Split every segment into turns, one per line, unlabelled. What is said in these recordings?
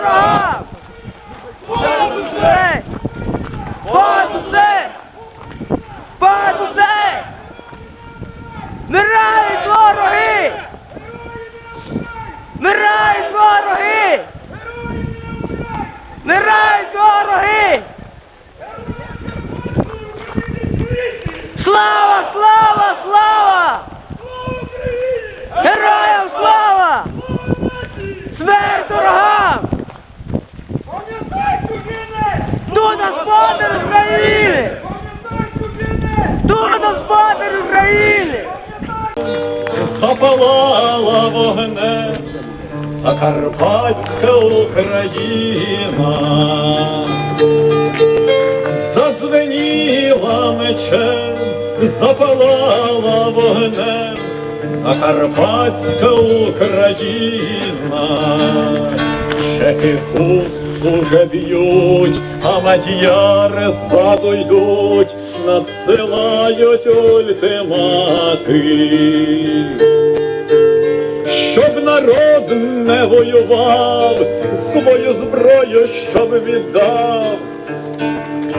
All right.
Запалала вогнем Закарпатська Україна, зазвеніла мечем, запалала вогнем Закарпатська Україна, чехи хуст уже б'ють, а мадяри ззаду йдуть, надсилають ультимати народ не воював, свою зброю щоб віддав,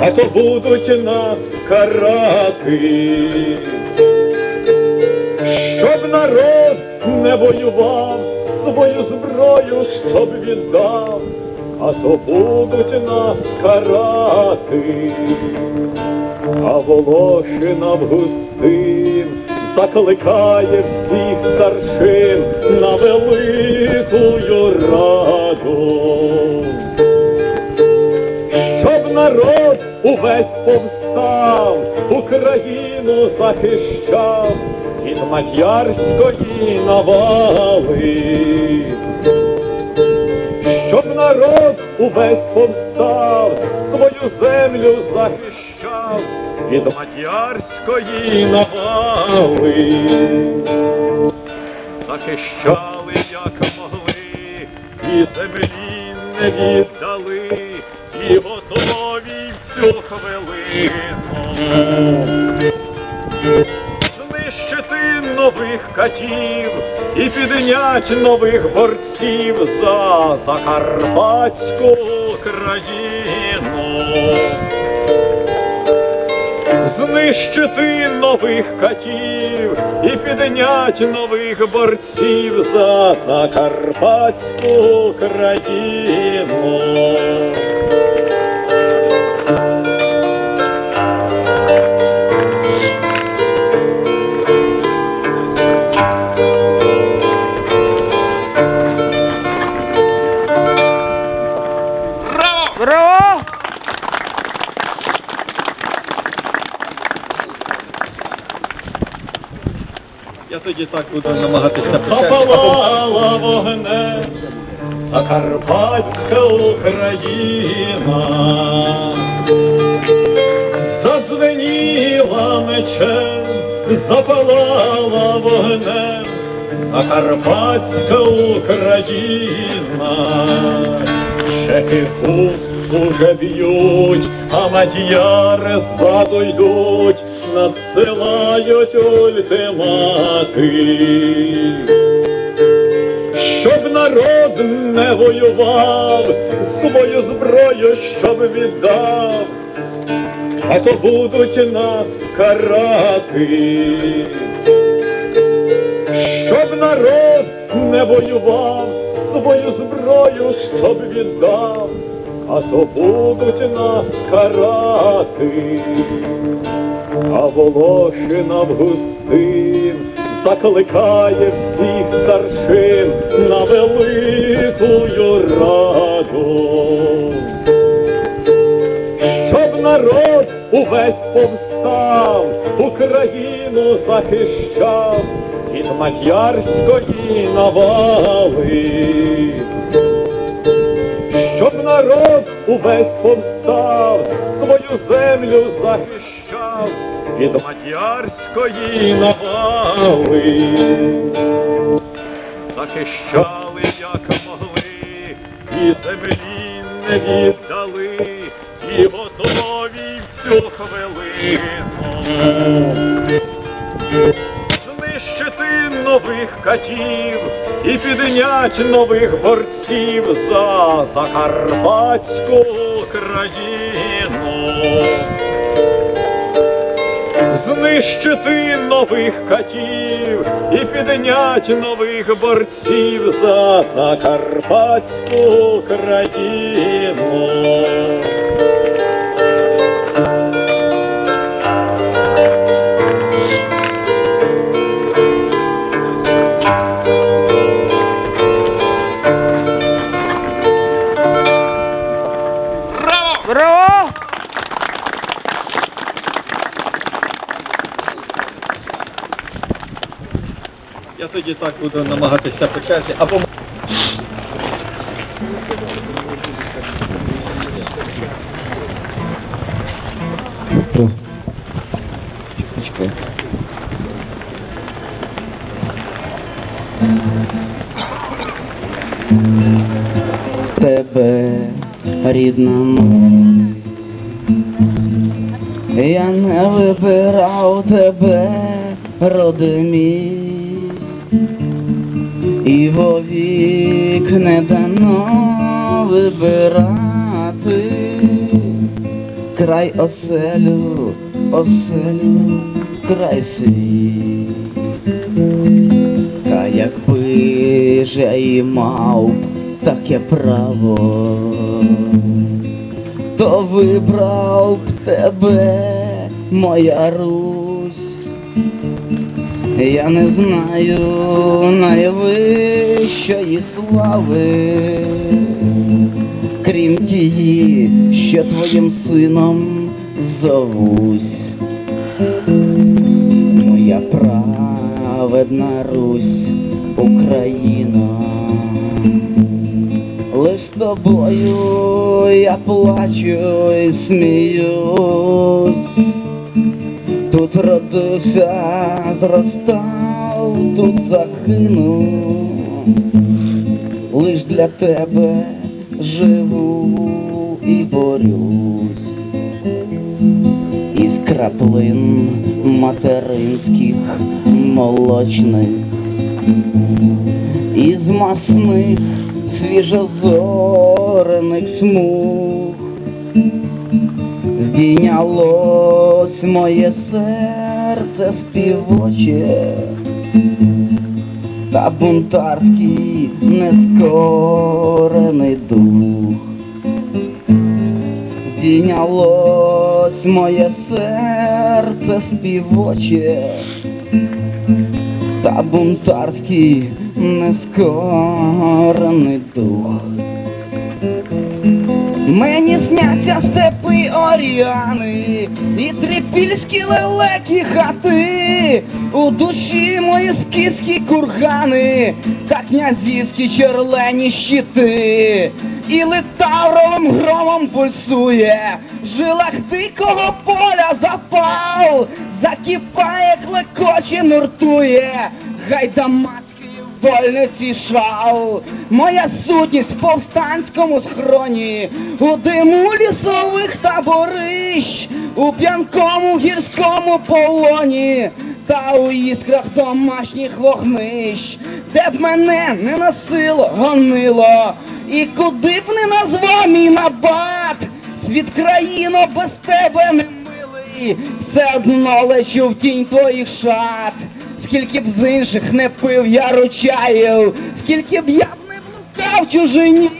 а то будуть нас карати, щоб народ не воював, свою зброю щоб віддав, а то будуть нас карати. А Волошина в густин закликає всіх старшин на великую раду, щоб народ увесь повстав, Україну захищав від мадярської навали. Щоб народ увесь повстав, свою землю захищав від мадярської навали. Захищали, як могли, і землі не віддали, і готові всю хвилину знищити нових катів і піднять нових борців за Закарпатську країну. Знищити нових катів і піднять нових борців за Закарпатську країну. Я тоді так буду намагатися Запалала вогнем Закарпатська Україна, зазвеніла мечем, запалала вогнем Закарпатська Україна, чехи хуст уже б'ють, а мадяри ззаду йдуть, надсилають ультимати щоб народ не воював, свою зброю щоб віддав, а то будуть нас карати, щоб народ не воював, свою зброю щоб віддав, а то будуть нас карати. А Волошина в густин закликає всіх старшин на великую раду, щоб народ увесь повстав, Україну захищав від мадярської навали. Щоб народ увесь повстав, свою землю захищав від мадярської навали. Захищали, як могли, і землі не віддали, і готові всю хвилину знищити нових катів і піднять нових борців за Закарпатську країну. Знищити нових катів і піднять нових борців за Закарпатську країну.
Браво!
Я тоді так буду намагатися по черзі, або
тебе, рідна мати. Я не вибирав тебе, роди мій, і вовік не дано вибирати край оселю, оселю, край свій. Та якби ж я і мав таке право, то вибрав тебе, моя Русь. Я не знаю найвищої слави, крім тії, що твоїм сином зовусь. Моя праведна Русь, Україна, лиш тобою я плачу і сміюсь. Тут родився, зростав, тут загину, лиш для тебе живу і борюсь із краплин материнських молочних, із масних свіжозорених смуг. Здійнялось моє серце співоче, та бунтарський нескорений дух. Здійнялось моє серце співоче, та бунтарський нескорений дух. Мені сняться степи оріани і трипільські лелекі хати, у душі мої скіфські кургани та князівські черлені щити, і литавровим громом пульсує, в жилах дикого поля запал, закипає, клекоче, нуртує, гайдамацький вольниці шал, моя сутність в повстанському схроні, у диму лісових таборищ, у п'янкому гірському полоні, та уіскрах домашніх вогнищ, де б мене не носило, гонило, і куди б не назвав мій набат, світ країно без тебе не милий, все одно лечу в тінь твоїх шат. Скільки б з інших не пив я ручаїв, скільки б я б не блукав чужині,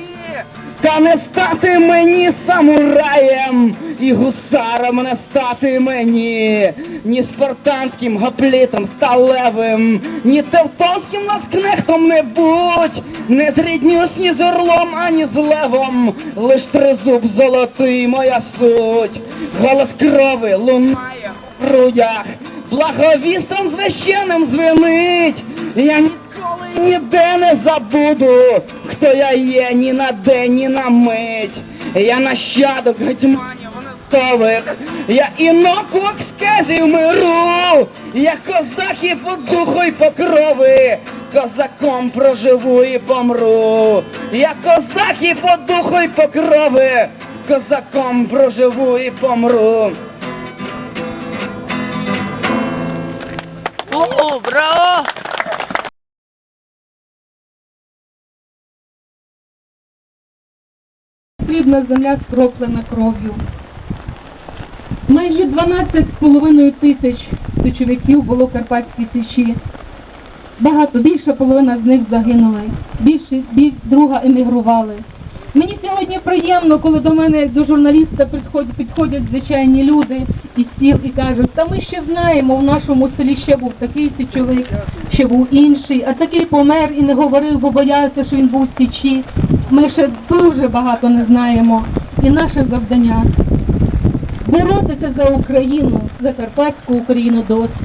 та не стати мені самураєм, і гусаром не стати мені, ні спартанським гоплітом сталевим, ні тевтонським ласкнехтом не будь, не зріднюсь ні з орлом, ані з левом, лиш тризуб золотий моя суть, голос крови лунає в грудях, благовістом священним звенить, я ніколи ніде не забуду, хто я є ні на день, ні на мить. Я нащадок гетьманів нестових, я інокок сказів миру, я козак і по духу і по крови, козаком проживу і помру, я козак і по духу і по крови, козаком проживу і помру.
О, браво!
Срібна земля скроплена кров'ю. Майже 12 з половиною тисяч січовиків було в Карпатській Січі. багато, більша половина з них загинули, більше, більш друга емігрували. Мені сьогодні приємно, коли до мене до журналіста підходять, підходять звичайні люди із сіл і кажуть, та ми ще знаємо, в нашому селі ще був такий січовик, ще був інший, а такий помер і не говорив, бо боявся, що він був в січі. Ми ще дуже багато не знаємо. І наше завдання боротися за Україну, за Карпатську Україну до останнього.